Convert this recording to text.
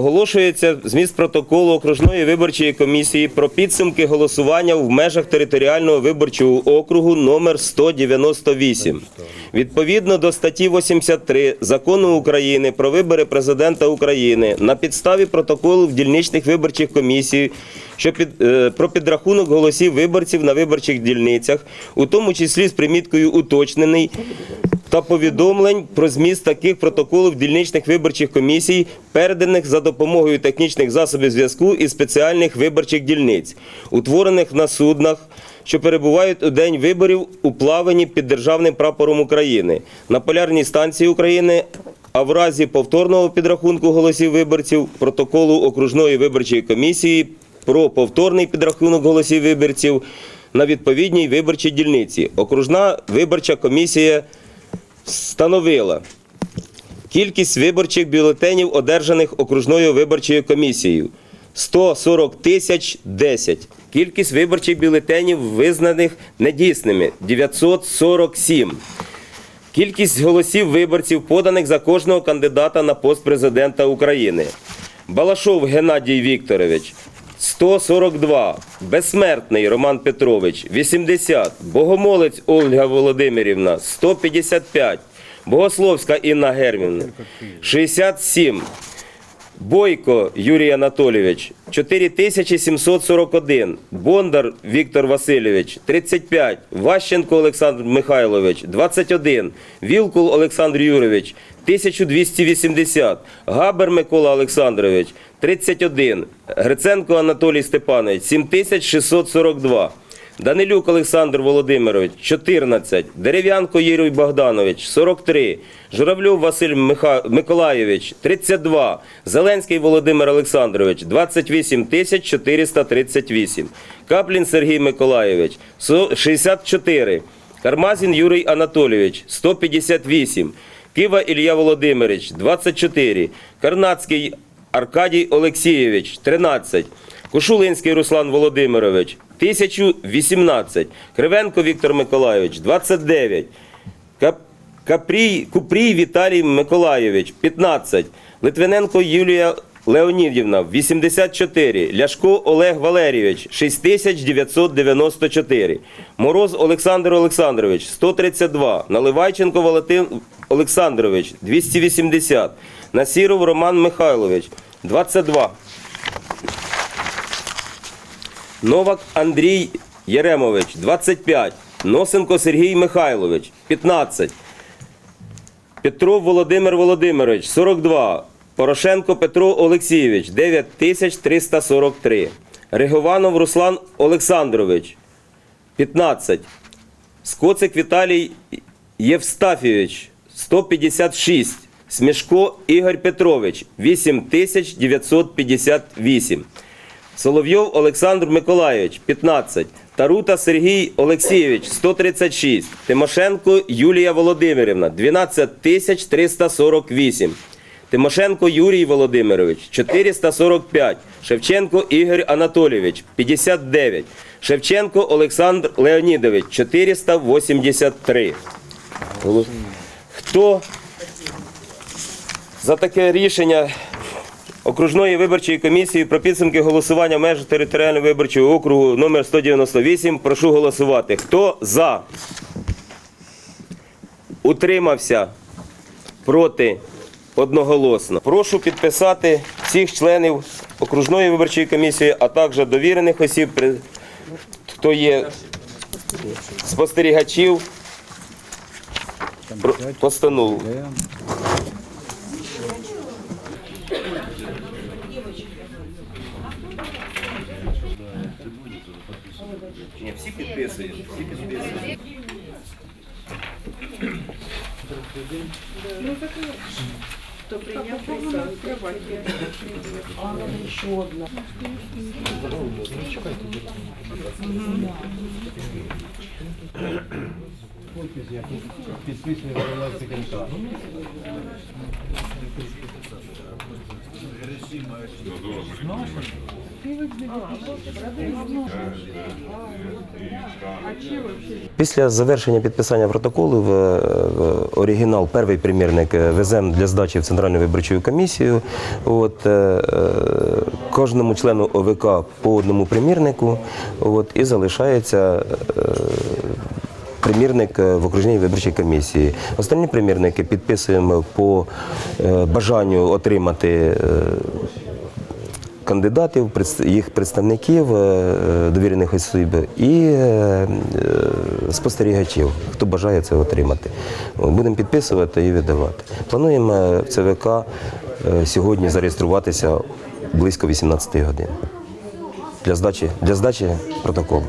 Оголошується зміст протоколу окружної виборчої комісії про підсумки голосування в межах територіального виборчого округу номер 198. Відповідно до статті 83 Закону України про вибори президента України на підставі протоколу в дільничних виборчих комісій що під, е, про підрахунок голосів виборців на виборчих дільницях, у тому числі з приміткою уточнений та повідомлень про зміст таких протоколів дільничних виборчих комісій, переданих за допомогою технічних засобів зв'язку і спеціальних виборчих дільниць, утворених на суднах, що перебувають у день виборів у плаванні під державним прапором України, на полярній станції України. А в разі повторного підрахунку голосів виборців протоколу окружної виборчої комісії про повторний підрахунок голосів виборців на відповідній виборчій дільниці. Окружна виборча комісія встановила кількість виборчих бюлетенів, одержаних окружною виборчою комісією 140 тисяч 10. Кількість виборчих бюлетенів, визнаних недійсними 947. Кількість голосів виборців, поданих за кожного кандидата на пост президента України. Балашов Геннадій Вікторович 142. Безсмертний Роман Петрович 80. Богомолець Ольга Володимирівна 155. Богословська Інна Гермівна 67. Бойко Юрій Анатолійович 4741, Бондар Віктор Васильович 35, Ващенко Олександр Михайлович 21, Вілкул Олександр Юрович 1280, Габер Микола Олександрович 31, Гриценко Анатолій Степанович 7642. Данилюк Олександр Володимирович 14, Дерев'янко Юрій Богданович 43, Журавльов Василь Миха... Миколаєвич 32, Зеленський Володимир Олександрович 28 тисяч 438, Каплін Сергій Миколаєвич со- 64, Кармазін Юрій Анатолійович 158, Кива Ілля Володимирович 24, Карнацький Аркадій Олексійович 13, Кошулинський Руслан Володимирович 1018, Кривенко Віктор Миколайович 29, Кап- Капрій, Купрій Віталій Миколайович 15, Литвиненко Юлія Леонідівна 84, Ляшко Олег Валерійович 6994, Мороз Олександр Олександрович 132, Наливайченко Валентин Олександрович 280, Насіров Роман Михайлович 22. Новак Андрій Єремович 25, Носенко Сергій Михайлович 15, Петров Володимир Володимирович 42, Порошенко Петро Олексійович 9343, Ригованов Руслан Олександрович 15, Скоцик Віталій Євстафійович 156, Смішко Ігор Петрович 8958. Соловйов Олександр Миколайович 15, Тарута Сергій Олексійович 136, Тимошенко Юлія Володимирівна 12 тисяч 348, Тимошенко Юрій Володимирович 445, Шевченко Ігор Анатолійович 59, Шевченко Олександр Леонідович 483. Хто за таке рішення окружної виборчої комісії про підсумки голосування в територіального виборчого округу номер 198. Прошу голосувати. Хто за? Утримався? Проти? Одноголосно. Прошу підписати всіх членів окружної виборчої комісії, а також довірених осіб, хто є спостерігачів про- постанову. Ні, всі підписують. Всі підписують. Підписує голова секретар. Після завершення підписання протоколу в, оригінал, перший примірник е, веземо для здачі в Центральну виборчу комісію. От, е, е, кожному члену ОВК по одному примірнику от, і залишається примірник е, в окружній виборчій комісії. Останні примірники підписуємо по е, бажанню отримати. е, кандидатів, їх представників, довірених осіб і спостерігачів, хто бажає це отримати. Будемо підписувати і видавати. Плануємо в ЦВК сьогодні зареєструватися близько 18 годин для здачі, для здачі протоколу.